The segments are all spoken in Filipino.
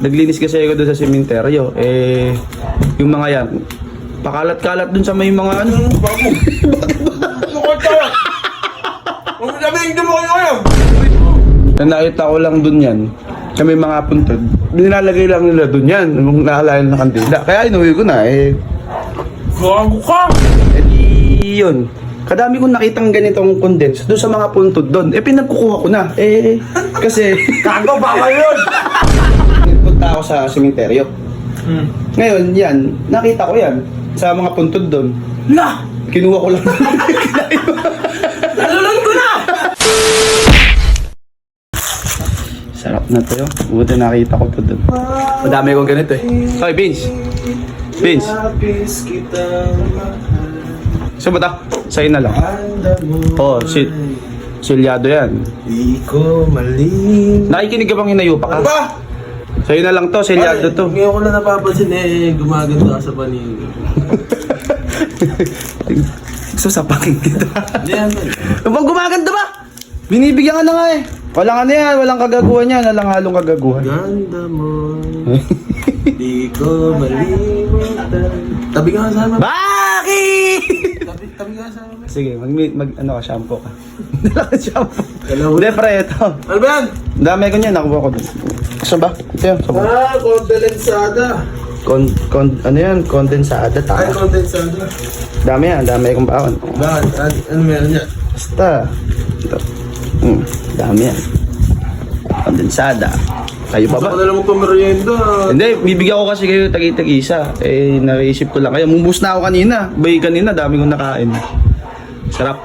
naglinis kasi ako doon sa sementeryo. Eh, yung mga yan, pakalat-kalat doon sa may mga ano. Ano tayo? Huwag sabihin, hindi mo kayo alam. Na nakita ko lang doon yan, kami mga puntod, nilalagay lang nila doon yan, nung nakalayan ng kandila. Kaya inuwi ko na, eh, Gago ka! eh di yun. Kadami kong nakitang ganitong condense doon sa mga puntod doon. Eh, pinagkukuha ko na. Eh, kasi... Gago, bawal yun! Punta ako sa sementeryo. Hmm. Ngayon, yan, nakita ko yan sa mga puntod doon. La! Kinuha ko lang. Nalulog ko na! Sarap na to yun. Buti nakita ko to doon. Madami kong ganito eh. Hoy, Vince. Vince. Lapis kitang mahal. Saan ba to? Sa'yo na lang. Oh, si, silyado yan. Di ko malim. Nakikinig ka bang hinayupa ka? Ba? Sa'yo na lang to, silyado to. Ngayon ko na napapansin eh, gumaganda ka sa paningin. Sasapakin kita. Hindi man. Abang gumaganda ba? Binibigyan ka na nga eh. Walang ano yan, walang kagaguhan yan, walang halong kagaguhan. Ganda mo. Di ko malimutan. Tabi ka nga sama. Bakit? Tabi, tabi ka nga sama. Sige, mag, mag ano ka, shampoo ka. Dala ka shampoo. Kalaw- Hindi, pre, ito. Ano ba yan? Ang Dami ko niyan, nakuha ko dun. Saan ba? Ito yun, ba? Ah, condensada. Con, con, ano yan, kondensada, Ay, tama. condensada. Dami yan, dami kong baon. Bakit? Ano, meron niya? Basta. Ito. Hmm, dami yan. Kondensada. Kayo pa ba? ko na lang magpamerienda. Hindi, bibigyan ko kasi kayo tagitag isa. Eh, naisip ko lang kayo. Mumubos na ako kanina. Bay kanina, dami kong nakain. Sarap.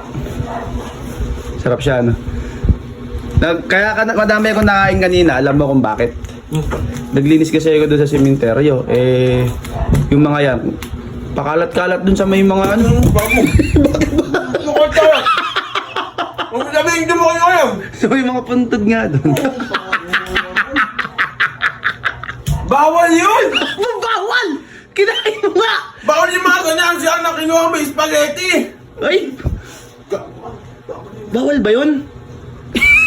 Sarap siya, no? Nag, kaya ka, madami akong nakain kanina. Alam mo kung bakit? Naglinis kasi ako doon sa sementeryo. Eh, yung mga yan, pakalat-kalat doon sa may mga ano. Ano? Huwag mo sabihin, mo kayo alam. sa may mga puntod nga doon. Bawal yun! Bawal! Kinain mo nga! Bawal yung mga ganyan siya na kinuha mo yung spaghetti! Ay! Bawal ba yun?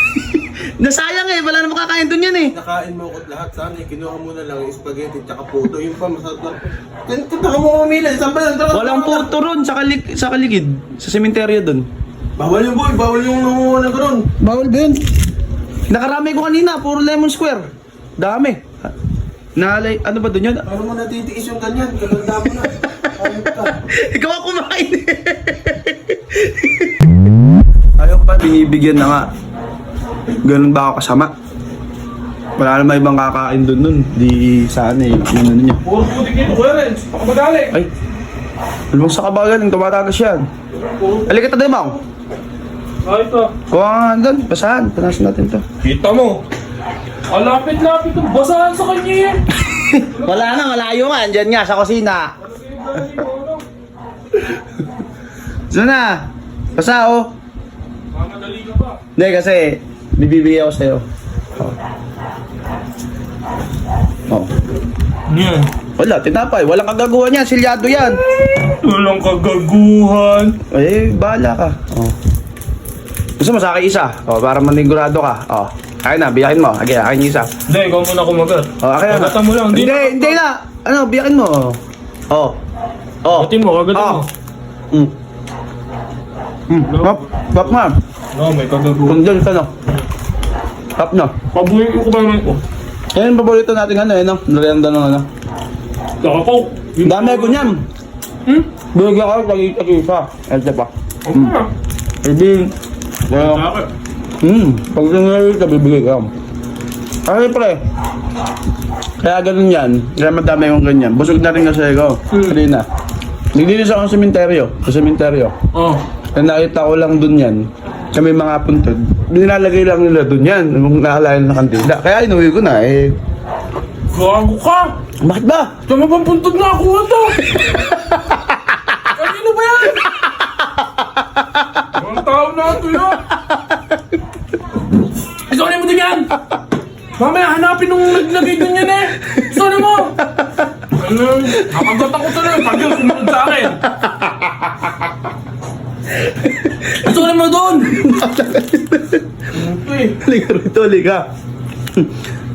Nasayang eh, wala namang kakain doon yan eh. Nakain mo ko lahat sana eh. Kinuha mo na lang yung spaghetti tsaka puto. Yung pa masarap na. Ganito na mo umili. Saan ba? Tara, Walang puto ron sa, kalig sa kaligid, sa sementeryo doon. Bawal yung boy. Bawal yung nangunguha ng gano'n. Bawal ba yun? Nakarami ko kanina, puro lemon square. Dami. Nalay, ano ba doon yun? Paano mo natitiis yung ganyan? Kalanda mo na. Ka. Ikaw ang kumain eh. Ayaw pa, binibigyan na nga. Ganun ba ako kasama? Wala naman ibang kakain doon nun. Di sana eh. Ano ano niya. Puro putik nito. Renz. Baka madali. Ay, alam sa kabagaling, tumatagas yan. Halika tayo, Mau. Ay, ito. Kuha nga doon, basahan. Panasin natin to. Kita mo. Ang lapit-lapit ng basahan sa kanya eh. Wala na, malayo nga. Andyan nga, sa kusina. Saan na? Basa, oh. Mamadali ka pa. Hindi, kasi bibibigay ako sa'yo. Oh. Oh. Yan. Wala, tinapay. Walang kagaguhan yan. Silyado yan. Walang kagaguhan. Eh, bahala ka. Oh. Gusto mo sa akin isa? Oh, para manigurado ka. Oh. Akin na, biyakin mo. Okay, akin yung isa. Hindi, ikaw muna kumagat. Oh, akin na. Kagatan mo lang. Hindi, Hindi hindi, na- na. Ano, biyakin mo. Oh. Oh. Kagatin mo, kagatin Oh. mo. Hmm. Hmm. Pap, pap nga. No, may kagaguhan. Kung dyan ka no. Pap na. Pabuhay ko ba naman ko? Yan yung paborito natin ano eh, no? Merienda ng ano. Ako. Dami ko niyan. Hmm? Bigyan ka tag isa. Ito pa. Ako na. Hindi. Well, hmm. Pag nangyari ka, bibigay ka. Ay, pre. Kaya ganun yan. Kaya madami yung ganyan. Busog na rin kasi ako. Hmm. Kanina. Naglinis ako sa sementeryo. Sa sementeryo. Oh. Kaya nakita ko lang dun yan. Kami mga puntod. Nilalagay lang nila dun yan. Nung nakalayan ng kandila. Kaya inuwi ko na eh. Gago ka! Bakit ba? Tama bang puntod na ako ito? Kanino ba yan? Ang tao na ito yun! Isoli mo din yan! Mamaya hanapin nung naglagay dun yan eh! Isoli mo! Ano? Nakagat ako tuloy pag yung sumunod sa akin! Isoli mo doon! Halika rito, halika.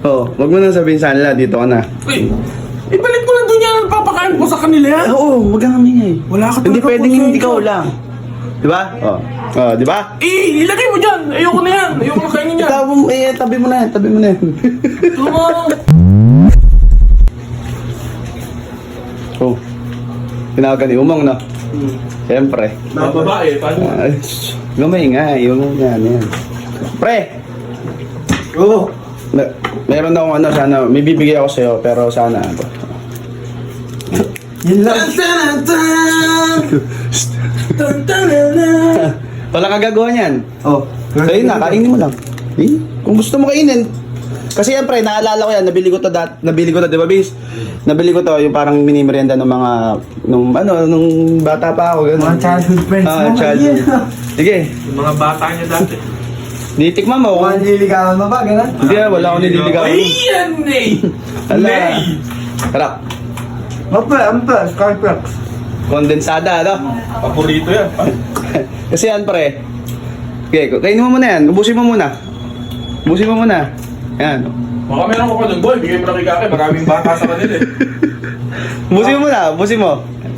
Oo, wag mo nang sabihin sa kanila, dito ka na. Uy, ibalik mo lang doon yan. Papakain mo sa kanila yan. Oo, wag kang amingay. Wala ka Hindi talaga pwedeng konsensya. hindi ka lang. Di ba? Oo. Oh, di ba? Eh, ilagay mo dyan. Ayoko na yan. Ayoko na kainin yan. Tabi mo, eh, tabi mo na yan, tabi mo na yan. Tama. oh. Tinawagan ni Umong, no? Siyempre. Mga babae, paano? Ah, shh, nga, yung yan, yan. Pre! Oo. Na, meron akong ano, sana, may bibigay ako sa'yo, pero sana, ano. Yun lang. Wala kang gagawa niyan. Oh. Kain na, kainin mo lang. Eh, kung gusto mo kainin. Kasi yan pre, naalala ko yan, nabili ko to dat, nabili ko to, di ba bis? Nabili ko to, yung parang mini merienda ng mga, nung ano, nung bata pa ako, gano'n. Mga childhood friends Ah, mo. childhood. Sige, Yung mga bata niya dati. Di tikman mo. Mga nililigawan mo ba? Ganun? Hindi ah, wala akong nililigawan. Ay, yan, Nay! Ala. Harap. Mapa, ampa, Scarflex. Kondensada, ano? Paborito yan. Kasi yan pre. Okay, kainin mo muna yan. Ubusin mo muna. Ubusin mo muna. Yan. Baka meron ko pa doon, boy. Bigay mo na kay Kake. Maraming bata sa kanila eh. Ubusin mo muna, ubusin mo.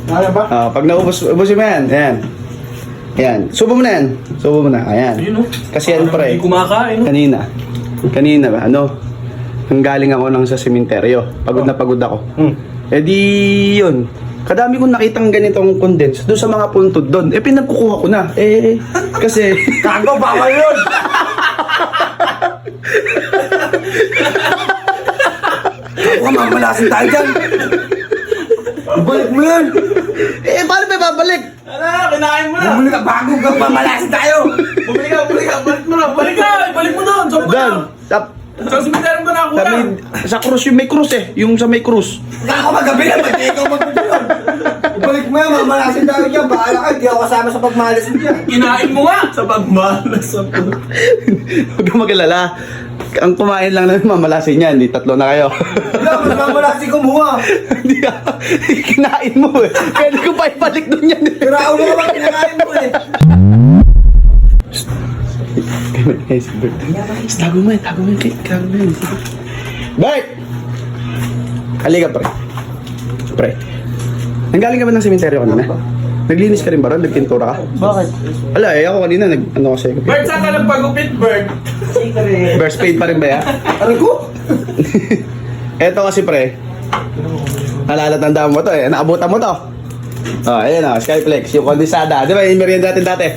Ano ba? Ah, pag naubos, ubusin mo yan. Ayan. Ayan. Subo mo na yan. Subo mo na. Ayan. Ayun, oh. Kasi yan Parang pre. Hindi kumakain. oh. Kanina. Kanina ba? Ano? Nang galing ako ng sa sementeryo. Pagod na pagod ako. Hmm. Eh di yun. Kadami kong nakitang ganitong condense doon sa mga puntod doon. Eh pinagkukuha ko na. Eh kasi Kago, bawal yun! Ako, mamalasin tayo dyan! Ibalik mo yan! eh paano ba babalik? Ala, kinain mo na. Bumuli ka bago ka, mamalasin tayo! Bumili ka, bumili ka. Balik mo na. Balik ka. Balik mo doon. Mo Doon. na? Sa, Sa simenteryo ka na ako sa, may, sa cruise yung may cruise eh. Yung sa may cruise. Ako magabi na, pati ikaw magpunta yun! Ibalik mo yan, mamalasin tayo dyan! Bahala ka, hindi ako kasama sa pagmalasin dyan! Kinain mo nga. Sa pagmalas. Sa Huwag kang mag-alala. Ang kumain lang namin mamalasin niyan. Di tatlo na kayo. Wala, mas mamalasin kumuha! Hindi ah. Kinain mo eh. Pwede ko pa ibalik doon yan eh. Pero ulo ka kinakain mo eh! Guys, Bert. Tago mo yan, tago mo yan. Kay- Tago mo yan. Bert! Halika, pre. Pre. Nanggaling ka ba ng sementeryo kanina? Naglinis ka rin ba ron? Nagpintura ka? Bakit? Ala, eh ako kanina nag ano kasi. Bird, saan ka nagpagupit, Bird? Secret! First paid pa rin ba yan? Ano ko? Eto kasi pre. Nalalatandaan mo to eh. Naabutan mo to. Oh, ayan oh, Skyflex, yung kondensada. Di ba, yung merienda natin dati?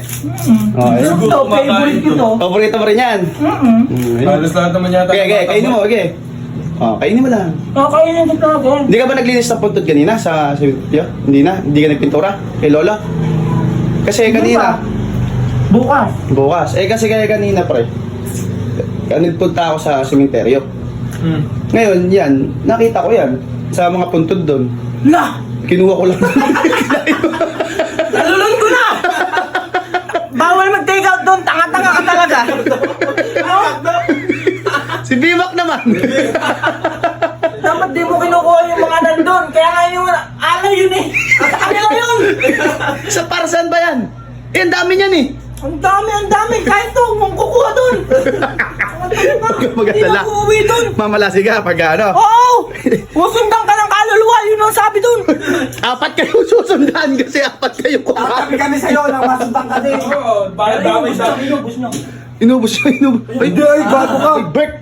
Oh, ayan. Ito, favorite ko to. Paborito mo rin yan. Mm, ayun. Halos lahat naman yata. Okay, okay, kainin mo, okay. Oh, kainin mo lang. Kakainin ko natin. Hindi ka ba naglinis ng puntod kanina sa cemetery? Hindi na? Hindi ka nagpintura? Kay Lola? Kasi kanina, Bukas. bukas. Eh kasi kaya kanina pre, nagpunta ako sa sementeryo. Hmm. Ngayon, yan, nakita ko yan sa mga puntod doon. La! Kinuha ko lang. Nalulun ko na! Bawal mag-take out doon, tanga-tanga ka talaga. si Bimak naman. Dapat di mo kinukuha yung mga nandun. Kaya nga yun, ala yun eh. At kanila yun. sa Parsan ba yan? Eh, ang dami niyan eh. Ang dami, ang dami. Kahit to, mong kukuha doon. Huwag kang Hindi mag-alala. na uuwi doon. Mamalasi ka pag ano. Oo! Usundan ka ng kaluluwa, yun ang sabi doon. Apat kayo susundan kasi apat kayo kumain. kami sa'yo nang masundan ka din. Oo, para damay sa amin. Inubos nyo. Inubos. Ay, Hindi, ay, gago ka. Ay, Bert!